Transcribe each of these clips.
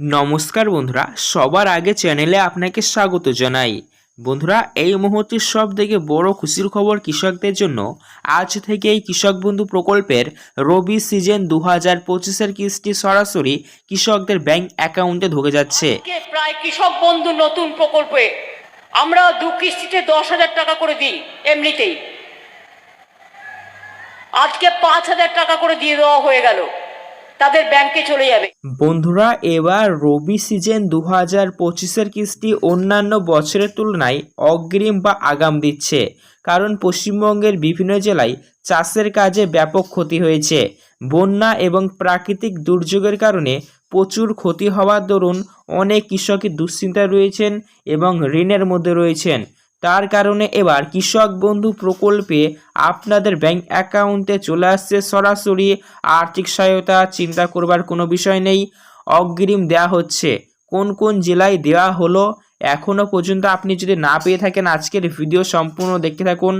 নমস্কার বন্ধুরা, সবার আগে চ্যানেলে আপনাকে স্বাগত জানাই। বন্ধুরা, এই মুহূর্তের সব থেকে বড় খুশির খবর কৃষকদের জন্য আজ থেকেই কৃষক বন্ধু প্রকল্পের রবি সিজন দু হাজার পঁচিশের কিস্তি সরাসরি কৃষকদের ব্যাংক অ্যাকাউন্টে ঢুকে যাচ্ছে। প্রায় কৃষক বন্ধু নতুন প্রকল্পে। আমরা দু কিস্তিতে দশ হাজার টাকা করে দিই, এমনিতেই। আজকে পাঁচ হাজার টাকা করে দিয়ে দেওয়া হয়ে গেল। তাদের ব্যাংকে চলে যাবে। বন্ধুরা, এবার রবি সিজন দু হাজার পঁচিশের কিস্তি অন্যান্য বছরের তুলনায় অগ্রিম বা আগাম দিচ্ছে, কারণ পশ্চিমবঙ্গের বিভিন্ন জেলায় চাষের কাজে ব্যাপক ক্ষতি হয়েছে। বন্যা এবং প্রাকৃতিক দুর্যোগের কারণে প্রচুর ক্ষতি হওয়ার দরুন অনেক কৃষকই দুশ্চিন্তায় রয়েছেন এবং ঋণের মধ্যে রয়েছেন। তার কারণে এবার কৃষক বন্ধু প্রকল্পে আপনাদের ব্যাংক অ্যাকাউন্টে চলে আসছে সরাসরি আর্থিক সহায়তা, চিন্তা করবার কোনো বিষয় নেই। অগ্রিম দেওয়া হচ্ছে। কোন কোন জেলায় দেওয়া হলো এখনও পর্যন্ত আপনি যদি না পেয়ে থাকেন আজকের ভিডিও সম্পূর্ণ দেখতে থাকুন।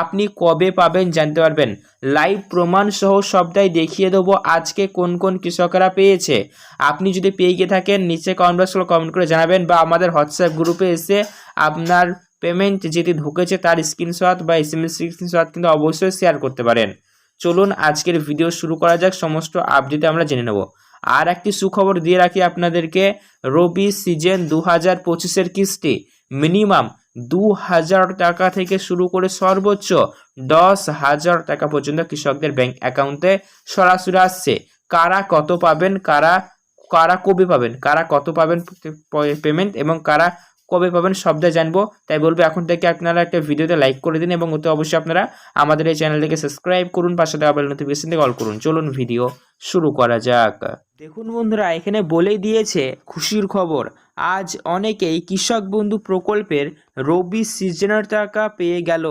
আপনি কবে পাবেন জানতে পারবেন। লাইভ প্রমাণ সহ সবটাই দেখিয়ে দেবো আজকে কোন কোন কৃষকরা পেয়েছে। আপনি যদি পেয়ে গিয়ে থাকেন, নিচে কমেন্ট বক্সে কমেন্ট করে জানাবেন বা আমাদের হোয়াটসঅ্যাপ গ্রুপে এসে আপনার পেমেন্ট যেটি ঢুকেছে তার স্ক্রিনশট বা এস এম এস স্ক্রিনশট কিন্তু অবশ্যই শেয়ার করতে পারেন। চলুন আজকের ভিডিও শুরু করা যাক, সমস্ত আপডেট আমরা জেনে নেব। আর একটি সুখবর দিয়ে রাখি আপনাদেরকে, রবি সিজন দু হাজার পঁচিশের কিস্তি মিনিমাম দু হাজার টাকা থেকে শুরু করে সর্বোচ্চ দশ হাজার টাকা পর্যন্ত কৃষকদের ব্যাংক অ্যাকাউন্টে সরাসরি আসছে। কারা কত পাবেন, কারা কারা কবে পাবেন, কারা কত পাবেন পেমেন্ট এবং কারা কবে পাবেন সবটা জানব। তাই বলব এখন থেকে আপনারা একটা ভিডিওতে লাইক করে দিন এবং ওতে অবশ্যই আপনারা আমাদের এই চ্যানেলটিকে সাবস্ক্রাইব করুন, পাশে দেওয়া বেল নোটিফিকেশন থেকে অল করুন। চলুন ভিডিও শুরু করা যাক। দেখুন বন্ধুরা, এখানে বলেই দিয়েছে খুশির খবর। আজ অনেকেই কৃষক বন্ধু প্রকল্পের রবি সিজনের টাকা পেয়ে গেল,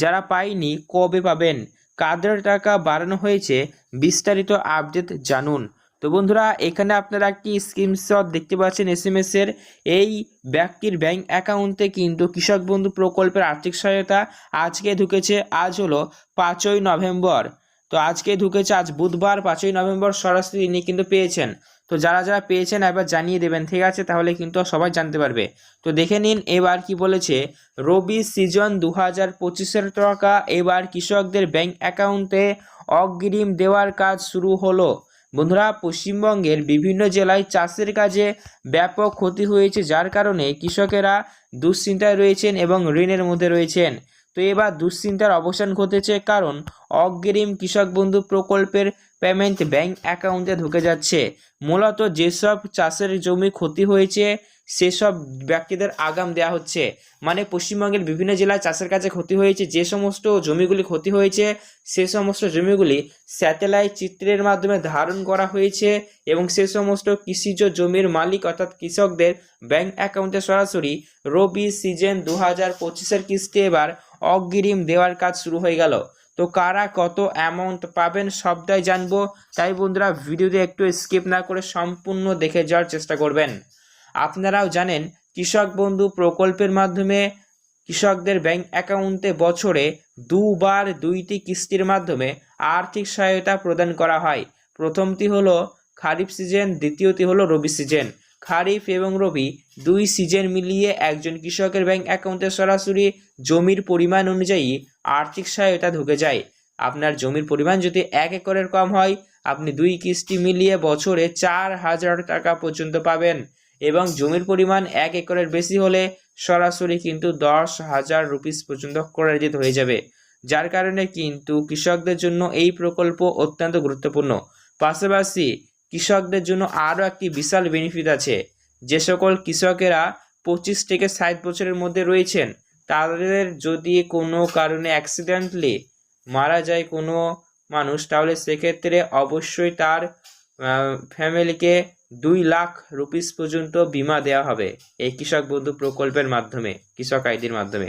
যারা পায়নি কবে পাবেন? কাদের টাকা বাড়ানো হয়েছে? বিস্তারিত আপডেট জানুন। তো বন্ধুরা, এখানে আপনারা একটি স্ক্রিনশট দেখতে পাচ্ছেন এস এর। এই ব্যক্তির ব্যাংক অ্যাকাউন্টে কিন্তু কৃষক বন্ধু প্রকল্পের আর্থিক সহায়তা আজকে ঢুকেছে, আজ হলো পাঁচই নভেম্বর। তো আজকে ঢুকেছে, আজ বুধবার, পাঁচই নভেম্বর সরাসরি ইনি কিন্তু পেয়েছেন। তো যারা যারা পেয়েছেন, একবার জানিয়ে দেবেন, ঠিক আছে? তাহলে কিন্তু সবাই জানতে পারবে। তো দেখে নিন, এবার কি বলেছে? রবি সিজন দু হাজার পঁচিশের টাকা, এবার কৃষকদের ব্যাংক অ্যাকাউন্টে অগ্রিম দেওয়ার কাজ শুরু হলো। বন্ধুরা, পশ্চিমবঙ্গের বিভিন্ন জেলায় চাষের কাজে ব্যাপক ক্ষতি হয়েছে, যার কারণে কৃষকেরা দুশ্চিন্তায় রয়েছেন এবং ঋণের মধ্যে রয়েছেন। তো এবার দুশ্চিন্তার অবসান ঘটেছে কারণ অগ্রিম কৃষক বন্ধু প্রকল্পের পেমেন্ট ব্যাংক অ্যাকাউন্টে ঢুকে যাচ্ছে। মূলত যেসব চাষের জমি ক্ষতি হয়েছে, সেসব ব্যক্তিদের আগাম দেওয়া হচ্ছে। মানে পশ্চিমবঙ্গের বিভিন্ন জেলায় চাষের কাছে ক্ষতি হয়েছে, যে সমস্ত জমিগুলি ক্ষতি হয়েছে, সে সমস্ত জমিগুলি স্যাটেলাইট চিত্রের মাধ্যমে ধারণ করা হয়েছে এবং সে সমস্ত কৃষিজ জমির মালিক অর্থাৎ কৃষকদের ব্যাংক অ্যাকাউন্টে সরাসরি রবি সিজন দু হাজার পঁচিশের কিস্তি এবার অগ্রিম দেওয়ার কাজ শুরু হয়ে গেল। তো কারা কত অ্যামাউন্ট পাবেন সবটাই জানব। তাই বন্ধুরা, ভিডিওতে একটু স্কিপ না করে সম্পূর্ণ দেখে যাওয়ার চেষ্টা করবেন। আপনারাও জানেন, কৃষক বন্ধু প্রকল্পের মাধ্যমে কৃষকদের ব্যাংক অ্যাকাউন্টে বছরে দুবার দুইটি কিস্তির মাধ্যমে আর্থিক সহায়তা প্রদান করা হয়। প্রথমটি হলো খারিফ সিজন, দ্বিতীয়টি হলো রবি সিজন। খারিফ এবং রবি দুই সিজন মিলিয়ে একজন কৃষকের ব্যাংক অ্যাকাউন্টে সরাসরি জমির পরিমাণ অনুযায়ী আর্থিক সহায়তা ঢুকে যায়। আপনার জমির পরিমাণ যদি এক একরের কম হয়, আপনি দুই কিস্তি মিলিয়ে বছরে চার হাজার টাকা পর্যন্ত পাবেন এবং জমির পরিমাণ এক একরের বেশি হলে সরাসরি কিন্তু দশ হাজার রুপিস পর্যন্ত ক্রেডিট হয়ে যাবে। যার কারণে কিন্তু কৃষকদের জন্য এই প্রকল্প অত্যন্ত গুরুত্বপূর্ণ। পাশাপাশি কৃষকদের জন্য আরও একটি বিশাল বেনিফিট আছে। যে সকল কৃষকেরা পঁচিশ থেকে ষাট বছরের মধ্যে রয়েছেন, তাদের যদি কোনো কারণে অ্যাক্সিডেন্টলি মারা যায় কোনো মানুষ, তাহলে সেক্ষেত্রে অবশ্যই তার ফ্যামিলিকে দুই লাখ রুপিস পর্যন্ত বিমা দেওয়া হবে এই কৃষক বন্ধু প্রকল্পের মাধ্যমে, কৃষক আইডির মাধ্যমে।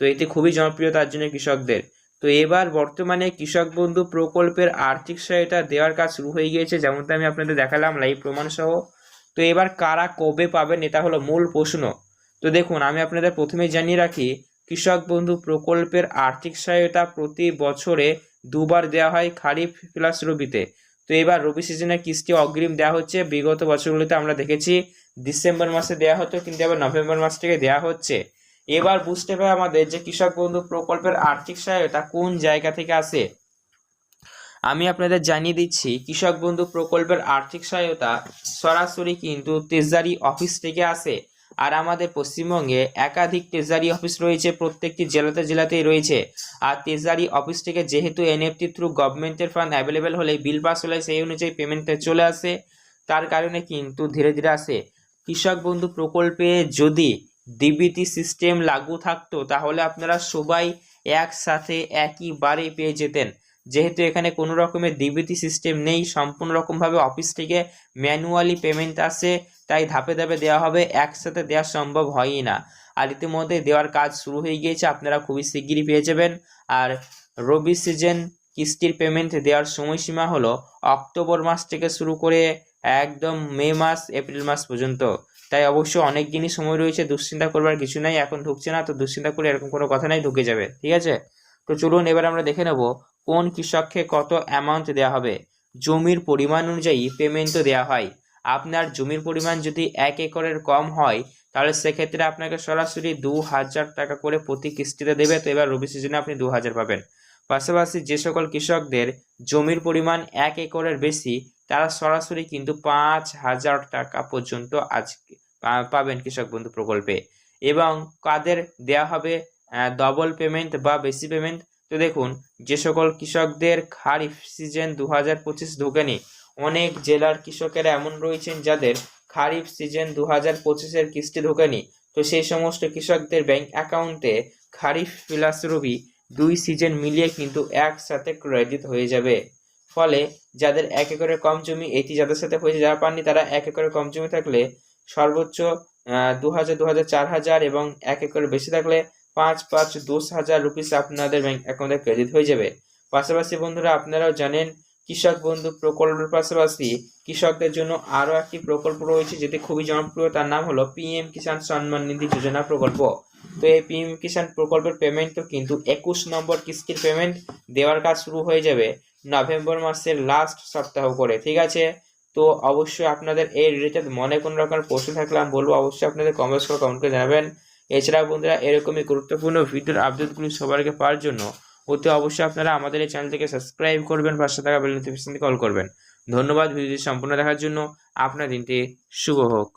তো এটি খুবই জনপ্রিয়, তার জন্য কৃষকদের। তো এবার বর্তমানে কৃষক বন্ধু প্রকল্পের আর্থিক সহায়তা দেওয়ার কাজ শুরু হয়ে গিয়েছে, যেমনটা আমি আপনাদের দেখালাম, লাইভ প্রমাণ সহ। তো এবার কারা কবে পাবেন এটা হলো মূল প্রশ্ন। তো দেখুন, আমি আপনাদের প্রথমেই জানিয়ে রাখি, কৃষক বন্ধু প্রকল্পের আর্থিক সহায়তা প্রতি বছরে দুবার দেওয়া হয় খারিফ প্লাস রবিতে। তো এবার রবি সিজনে কিস্তি অগ্রিম দেওয়া হচ্ছে, বিগত বছরগুলিতে আমরা দেখেছি, ডিসেম্বর মাসে দেওয়া হতো, কিন্তু এবার নভেম্বর মাস থেকে দেওয়া হচ্ছে। এবার বুঝতে হবে আমাদের যে কৃষক বন্ধু প্রকল্পের আর্থিক সহায়তা কোন জায়গা থেকে আসে। আমি আপনাদের জানিয়ে দিচ্ছি, কৃষক বন্ধু প্রকল্পের আর্থিক সহায়তা সরাসরি কিন্তু ট্রেজারি অফিস থেকে আসে। আর আমাদের পশ্চিমবঙ্গে একাধিক ট্রেজারি অফিস রয়েছে, প্রত্যেকটি জেলাতে জেলাতেই রয়েছে। আর ট্রেজারি অফিস থেকে যেহেতু এনএফটি থ্রু গভর্নমেন্টের ফান্ড অ্যাভেলেবেল হলে বিল পাস হলে সেই অনুযায়ী পেমেন্টটা চলে আসে। তার কারণে কিন্তু ধীরে ধীরে আসে। কৃষক বন্ধু প্রকল্পে যদি ডিবিটি সিস্টেম লাগু থাকতো, তাহলে আপনারা সবাই একসাথে একইবারে পেয়ে যেতেন। যেহেতু এখানে কোনো রকমের ডিবিটি সিস্টেম নেই, সম্পূর্ণ রকমভাবে অফিস থেকে ম্যানুয়ালি পেমেন্ট আসে, তাই ধাপে ধাপে দেওয়া হবে, একসাথে দেওয়া সম্ভব হয়ই না। আর ইতিমধ্যে দেওয়ার কাজ শুরু হয়ে গিয়েছে, আপনারা খুবই শিগগিরই পেয়ে যাবেন। আর রবি সিজন কিস্তির পেমেন্ট দেওয়ার সময়সীমা হলো অক্টোবর মাস থেকে শুরু করে একদম মে মাস, এপ্রিল মাস পর্যন্ত। তাই অবশ্য অনেক দিনই সময় রয়েছে, দুশ্চিন্তা করবার কিছু নাই, এখন ঢুকছে না, তো দুশ্চিন্তা করে এরকম কোনো কথা নাই, ঢুকে যাবে, ঠিক আছে? তো চলুন এবার আমরা দেখে নেব কোন কৃষককে কত অ্যামাউন্ট দেওয়া হবে। জমির পরিমাণ অনুযায়ী পেমেন্টও দেওয়া হয়। আপনার জমির পরিমাণ যদি এক একরের কম হয়, তাহলে সেক্ষেত্রে আপনাকে সরাসরি দু হাজার টাকা করে প্রতি কিস্তিতে দেবে, তো এবার রবি সিজনে আপনি দু হাজার পাবেন। পাশাপাশি যে সকল কৃষকদের জমির পরিমাণ এক একরের বেশি তারা সরাসরি কিন্তু পাঁচ হাজার টাকা পর্যন্ত আজকে পাবেন কৃষক বন্ধু প্রকল্পে। এবং কাদের দেয়া হবে ডবল পেমেন্ট বা বেশি পেমেন্ট তো দেখুন, যে সকল কৃষকদের খারিফ সিজন দু হাজার পঁচিশ ঢোকেনি, অনেক জেলার কৃষকেরা এমন রয়েছেন যাদের খারিফ সিজন দু হাজার পঁচিশের কিস্তি ঢোকেনি। তো সেই সমস্ত কৃষকদের ব্যাংক অ্যাকাউন্টে খারিফ প্লাস রবি দুই সিজন মিলিয়ে কিন্তু একসাথে ক্রেডিট হয়ে যাবে। ফলে যাদের এক একরের কম জমি এটি যাদের সাথে হয়েছে যারা পাননি, তারা এক একরের কম জমি থাকলে সর্বোচ্চ দু হাজার দু হাজার চার হাজার এবং এক একরের বেশি থাকলে পাঁচ পাঁচ, দশ হাজার রুপিস আপনাদের ব্যাংক অ্যাকাউন্টে ক্রেডিট হয়ে যাবে। পাশাপাশি বন্ধুরা, আপনারাও জানেন কৃষক বন্ধু প্রকল্পের পাশাপাশি কৃষকদের জন্য আরও একটি প্রকল্প রয়েছে যেটি খুবই জনপ্রিয়। তার নাম হলো পিএম কিষাণ সম্মান নিধি যোজনা প্রকল্প। তো এই পিএম কিষাণ প্রকল্পের পেমেন্ট তো কিন্তু একুশ নম্বর কিস্তির পেমেন্ট দেওয়ার কাজ শুরু হয়ে যাবে। নভেম্বর মাসের লাস্ট সপ্তাহ করে, ঠিক আছে? তো অবশ্যই আপনাদের এই রিলেটেড মনে কোনো রকম প্রশ্ন থাকলে আমি বলব, অবশ্যই আপনাদের কমেন্টস করে কমেন্ট করে জানাবেন। এছাড়াও বন্ধুরা, এরকমই গুরুত্বপূর্ণ ভিডিওর আপডেটগুলি সবার আগে পাওয়ার জন্য অতি অবশ্যই আপনারা আমাদের এই চ্যানেলটিকে সাবস্ক্রাইব করবেন, পাশে থাকা বেল নোটিফিকেশন কল করবেন। ধন্যবাদ ভিডিওটি সম্পূর্ণ দেখার জন্য। আপনার দিনটি শুভ হোক।